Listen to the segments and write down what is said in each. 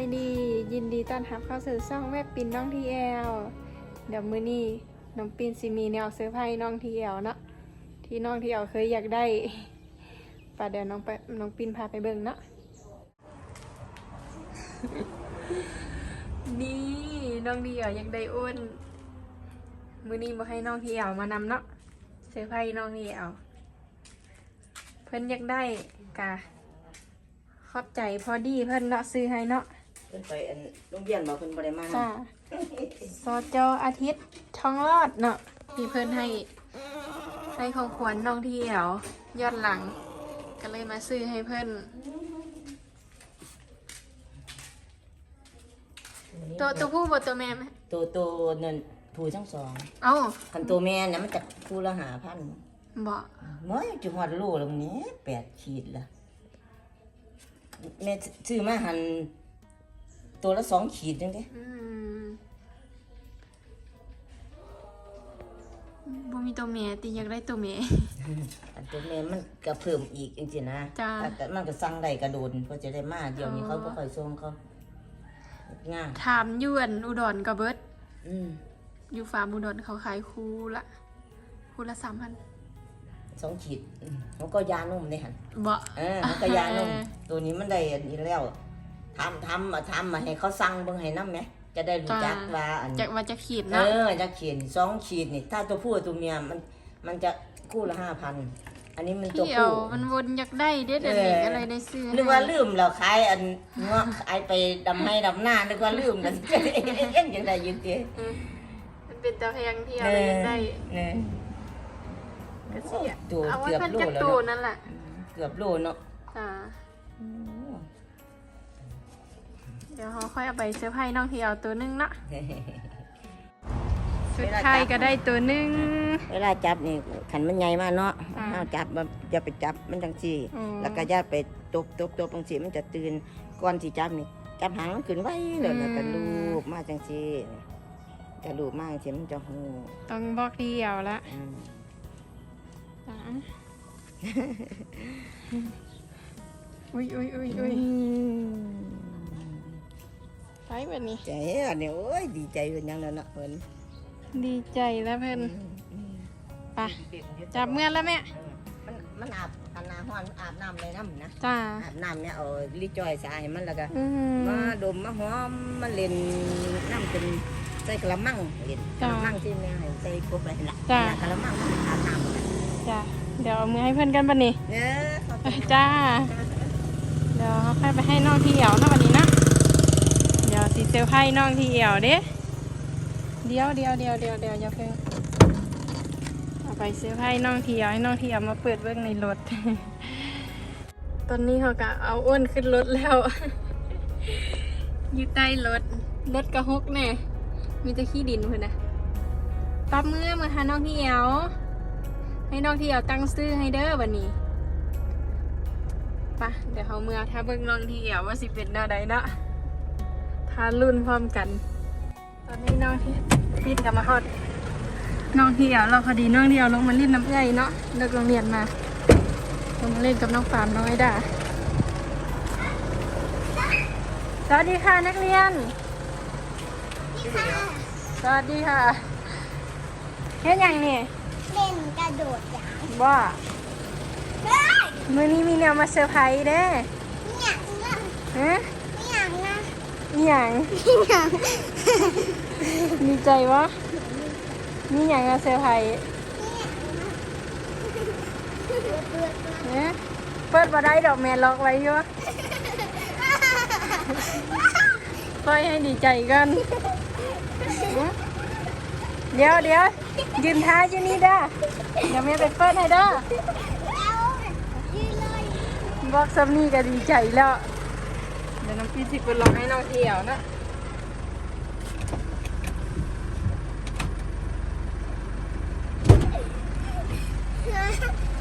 ายดี ยินดีต้อนรับเข้าสู่ช่องแม่ปินน้องทีแอลเดี๋ยวมื้อนี้น้องปินสิมีแนวเซอร์ไพรส์น้องทีแอลเนาะที่น้องทีแอลเคยอยากได้ป่ะเดี๋ยวน้องไปน้องปินพาไปเบิ่งเนาะนี่น้องทีแอลอยากได้อ้นมื้อนี้บ่ให้น้องทีแอลมานำเนาะเซอร์ไพรส์น้องทีแอลเพิ่นอยากได้กะขอบใจพอดีเพิ่นเนาะซื้อให้เนาะ เพิ่นไปอันโรงเรียนบ่เพิ่นบ่ได้มาจ้าซอจออาทิตย์ทองรอดเนาะที่เพิ่นให้ให้ของขวัญน้องที่แอวยอดหลัง ก็เลยมาซื้อให้เพิ่น ตัวตัวผู้บ่ตัวแม่ไหมตัวโตนั่นผู้ทั้งสองเอ้าคันตัวแม่น่ะมันจะคู่ละ5,000 บ่มื้อจะฮอดโลแล้วนี้8ขีดละแม่ซื้อมาหัน ตัวละ2ขีดจังได๋อืมบ่มีตัวแม่ติอยากได้ตัวแม่ อันตัวแม่มันก็เพิ่มอีกจังซี่นะจ้า แต่มันก็สั่งได้กระโดนเพื่อจะได้มาเดี๋ยวนี้เขาบ่ค่อยส่งเขาง่ายถามอยวนอุดรก็เบิดอืมอยู่ฟาร์มอุดรเขาขายคู่ละคู่ละสามพันสองขีดอืมมันก็ยานุ่มได้หั่นบ่ เออมันก็ยานุ่มตัวนี้มันได้อันนี้แล้ว ทำทำมาทำมาให้เขาสั่งเบิ่งให้น้ำไหมจะได้รู้จักว่าอันจากว่าจะขีดเอเนาะอจะขีดสองขีดนี่ ถ้าตัวผู้กับตัวเมียมันมันจะคู่ละห้าพันอันนี้มันตัวพี่เอาผู้ มันวนอยากได้เด้อเดี๋ยวนี้เออ ก็เลยได้ซื้อนึกว่าลืมเราขายอันเงาะขายไปดำไม่ดำหน้านึกว่าลืมกันยังยังได้ยินเตี้ยเออมันเป็นตะแพงที่เอาเลยอยากได้เนี่ยก็สิอะตัวเอาไว้เกือบเพิ่นโลจักแล้วตูเนาะนั่นแหละเกือบโลเนาะ จ้าเดี๋ยวเขาค่อยเอาไปเสื้อผ้าน้องที่เอาตัวหนึงเนาะสุดท้ายก็ได้ตัวหนึงเวลาจับนี่ขันมันใหญ่มากเนาะอ่าเอาจับมันอย่าไปจับมันจังซี่อืมแล้วก็อย่าไปตบตบตบบางสีมันจะตื่นก่อนที่จับนี่จับหางมันขึ้นไว้เลยแล้วก็ลูบมาจังซี่จะลูบมากจังซี่มันจะหูต้องบอกเดียวละอืมจ้าอุ้ยอุ้ยอุ้ยอุ้ย ไปแบบนี้ ใจอันนี้โอ้ยดีใจเป็นหยังแล้วเนาะเพิ่นดีใจแล้วเพิ่นอืมไปจับเมื่อแล้วแม่มันมันอาบอันน้ำห้อนอาบน้ำในน้ำนะจ้าอาบน้ำเนี่ยเอาลิจอยใส่ให้มันแล้วก็อืมมาดมมาหอมมาเล่นน้ำเป็นใส่กระมังเล่นกจ้ะระมังที่แม่ให้ใส่กบไปละจ้ะกระมังมันอาบน้ำกันจ้าเดี๋ยวเอามือให้เพื่อนกันปะนี่เออขอบคุณจ้า เดี๋ยวเขาค่อยไปให้น้องที่เอวนะวันนี้นะ เสีเซลให้น้องที่เอวเด้เดียวเดียวเดียวเดียวเดียวอย่าเพิ่งเอาไปเซลให้น้องที่เอวให้น้องที่เอวมาเปิดเบื้องในรถ ตอนนี้เขาก็เอาอ้วนขึ้นรถแล้วอยู่ใต้รถรถกระฮกแน่มีแต่ขี้ดินเพื่อนนะปั๊บมือมาหาน้องที่เอวให้น้องที่เอวตั้งซื้อให้เด้อวันนี้ปะเดี๋ยวเขาเมื่อถ้าเบิ่งน้องที่เอวว่าสิเป็นแนวใดเนาะ ถ้ารุ่นพร้อมกัน ตอนนี้น้องที่พิดกับมาฮอดน้องที่เอวเราพอดีน้องที่เอวลงมาเล่นน้ำเอื้อยเนาะเลิกโรงเรียนมาลงมาเล่นกับน้องฟาร์มน้องไอดาสวัสดีค่ะนักเรียนสวัสดีค่ะเฮ็ดหยังนี่เล่นกระโดดยางว่าเฮ้ยมื้อนี้มีแนวมาเซอร์ไพรส์เด้ ไม่อยากนะ ฮะ ไม่อยากนะ มีหยัง ไม่ อยากดีใจวะมีหยังมาเซอร์ไพรส์ไม่อยากนะฮะเปิดมาได้ดอกแม่ล็อกไว้อยู่ค่อยให้ดีใจกันฮะเดี๋ยวเดี๋ยวยืนท้ายอยู่นี่เด้อเดี๋ยวแม่ไปเปิดให้เด้อเอายืนเลยบอกซัมนี่ก็ดีใจแล้วเดี๋ยวน้องพี่สิไปลองให้น้องเที่ยวนะ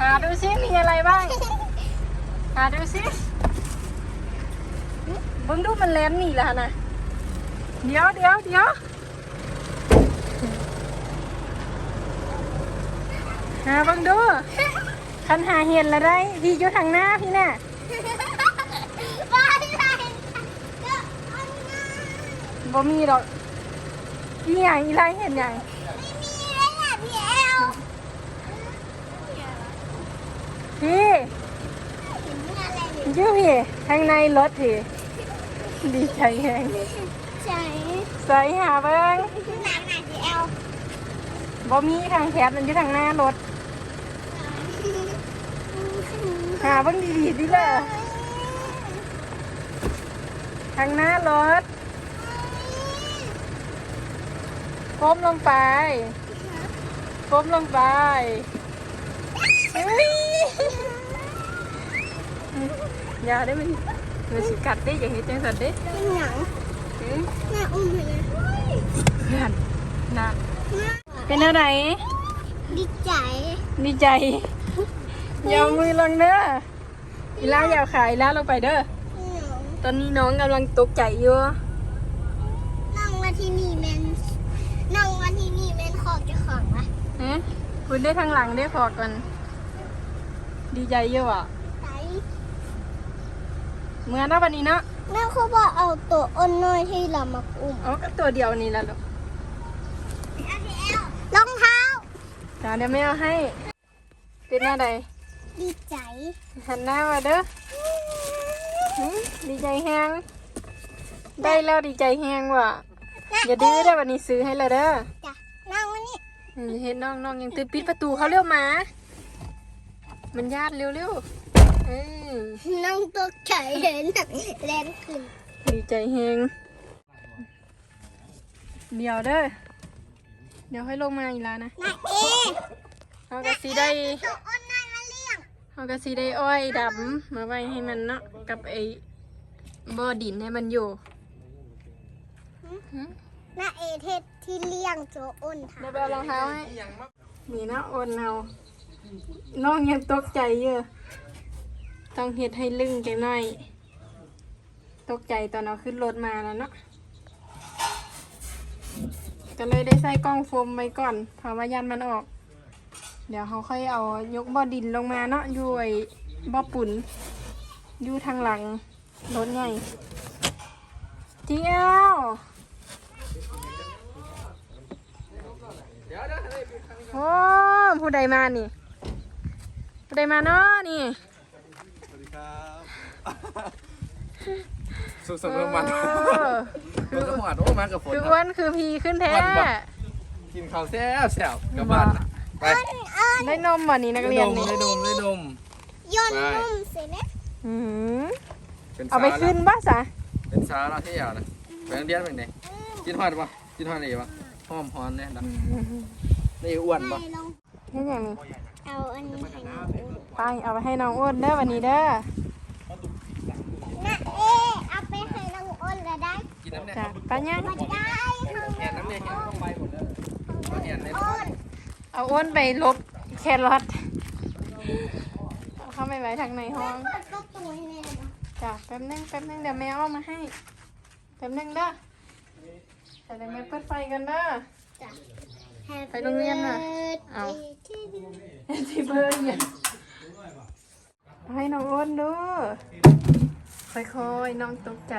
หาดูซิมีอะไรบ้างหาดูซิเบิ่งดูมันแลนหนีแล้วนะเดี๋ยวเดี๋ยวเดี๋ยวหาเบิ่งดูคันหาเห็นแล้วได้พี่อยู่ทางหน้าพี่น่ะ บ่มีดอกอีหยังอีไรเห็นหยังมีเลยอะพี่แอลพี่เห็นมีอะไรอยู่อยู่พี่ข้างในรถพี่ดีใจแฮงใช่ใส่หาเบิ่งหนังหนังพี่แอลบ่มีทางแคบมันอยู่ทางหน้ารถหาเบิ่งดีๆดิเด้อทางหน้ารถ ก้มลงไป ก้มลงไปเฮ้ยอย่าได้มันมันสิกัดได้อย่างนี้จังสันเด้เป็นหนังหือหน้าอุ้มเลยนั่นนะหน้าเป็นอะไรดีใจ ดีใจอย่าเอามือลงเด้ออีล่าอย่าขายล่าลงไปเด้อหนังตอนนี้น้องกำลังตกใจอยู่นั่งมาที่นี่แมน นั่งมาที่นี่แมนขอบเจะของวะฮะคุณได้ทางหลังได้พอกัน ดีใจเยอะอะใจเมื่อนะวันนี้เนาะแม่เขาบอกเอาตัวอ้นน้อยที่เรามาอุ้มเอาก็ตัวเดียวนี่แหละลูกรองเท้า จ้าเดี๋ยวไม่เอาให้ เป็นหน้าใดดีใจหันหน้ามาเด้อหึดีใจแฮงได้แล้วดีใจแฮงว่ะ อย่าดื้อได้อวันนี้ซื้อให้เลยเด้อจ้ะนั่งวันนี้อืมเห็นน้องน้องยังตื่นปิดประตูเขาเร็วมา มันญาติเร็วเร็วๆเอ้ยนั่งตกใจเห็นแรงขึ้น ดีใจแฮงเดี๋ยวเด้อ เดี๋ยวให้ลงมาอีกแล้วนะนายเอเขาก็สีได้ตัวอ้นน้อยมาเลี้ยงเขาก็สีได้อ้อยดำมาไว้ให้มันเนาะกับไอ้บ่อดินให้มันอยู่ หึนายเอเทศที่เลี้ยงตัวอ้นค่ะเดี๋ยวไปเอารองเท้าให้นี่นะโอนเอาน้องยังตกใจเยอะต้องเฮ็ดให้ลึงจังหน่อย ตกใจตอนเอาขึ้นรถมาแล้วเนาะก็เลยได้ใส่กล้องโฟมไว้ก่อนเพราะว่ายันมันออก เดี๋ยวเขาค่อยเอายกบ่อดินลงมาเนาะอยู่ไอ้บ่อปุ่นอยู่ทางหลังรถใหญ่เจียว โอ้ผู้ใดมานี่ ผู้ใดมาเนาะนี่ สวัสดีครับสุขสันต์วันวันเออมันก็หวานโอ้มากับฝนคือคอ้วรับนคือพีขึ้นแท้อ้วนปะกินข้าวแซ่บแซ่บกลับบ้านนะไปได้นมบ่นี่นักเรียนนี่ได้ดมได้ดมย่นไปนุ่มเสร็จแล้วอืมเป็นเอาไปสาขึ้นแล้วบ้าสะเป็นสาแล้วที่ยาวนะไปโรงเรียนเป็นไงกินฮอดปะกินฮอดอะไรปะหอมฮอนแน่ดัง นี่อ้วนปะนายลองนี่อย่างนี้เอาอันนี้ให้น้องไปเอาไปให้น้องอ้วนเด้อวันนี้เด้อนายเอเอาไปให้น้องอ้นก็ได้กินน้ำเนี่ยจ้ะไปยังมาได้ทางแหนน้ำเนี่ยแหนลงไปหมดเลยเอาแหนเลยอ้นเอาอ้วนไปลบแครอทเอาเข้าไปไว้ทางในห้อง เปิดประตูให้แม่เลยนะจ้ะแป๊บนึงแป๊บนึงเดี๋ยวแม่เอามาให้แป๊บนึงเด้อแต่เดี๋ยวแม่เปิดไฟกันเด้อจ้ะ ไปโรงเรียนน่ะเอาที่เบอร์เนี่ยเอาให้น้องอ้วนดูค่อยๆน้องตกใจ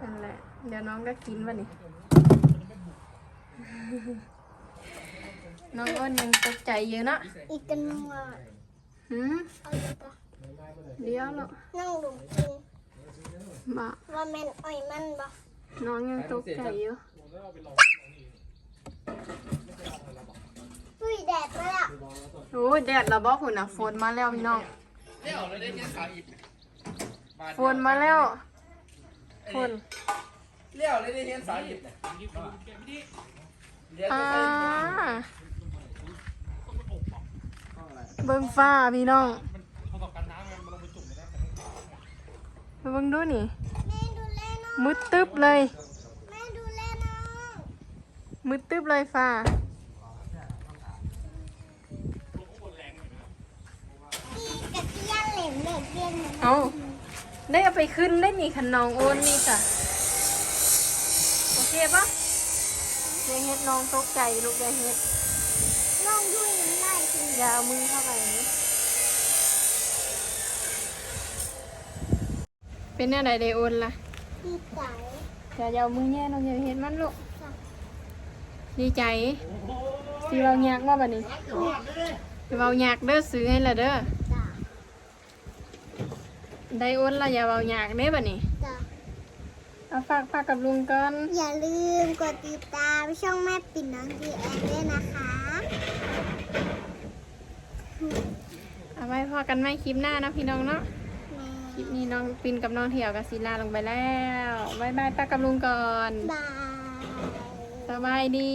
นั่นแหละเดี๋ยวน้องก็กินวะนี่น้องอ้วนยังตกใจเยอะเนอะอีกกันว่าหืมเอาเลยปะเดี๋ยวหรอกนั่งลงกินบ่ว่าแม่นอ้อยมันบ่น้องยังตกใจอยู่ อุ้ยแดดมาแล้วโอ้ยแดดระบอกหุ่นอะฝนมาแล้วพี่น้องเดี๋ยวเราได้เห็นสาวอีกฝนมาแล้วฝนเลี้ยวเลยได้เห็นสาวอีกเลี้ยวอ่าไปใส่เบิ่งฟ้าพี่น้องไปเบิ่งดูนี่แม่ดูแลน้องมืดตึ๊บเลยแม่ดูแลน้อง มืดตึ๊บเลยฟ้าอีกะเทียนเหลมเหล็กเรียนเหมือนเอาได้เอาไปขึ้นได้นี่คันน้องโอนนี่จ้ะโอเคปะอยาเฮ็ดน้องตกใจลูกอยาเฮ็ดน้องด้วยน้ำลายคืออย่าเอามือเข้าไปอย่างนี้เป็นอะไรไดโอนล่ะดีใจฮอย่าอย่าเอามือแย่น้องอย่าเห็นมันลูก ดีใจสิเราอยากว่าบัดนี้สิเราอยากเด้อซื้อให้ละเด้อจ้ะได้อ้นละอย่าเราอยากเด้อบัดนี้จ้ะเอาฝากฝากกับลุงก่อนอย่าลืมกดติดตามช่องแม่ปิ่นน้องดีแอนด้วยนะคะเอาไว้พอกันไม่คลิปหน้านะพี่น้องเนาะแม่คลิปนี้น้องปินกับน้องเถี่ยวกับศิลาลงไปแล้วบายบายป้ากับลุงก่อนบายส บายดี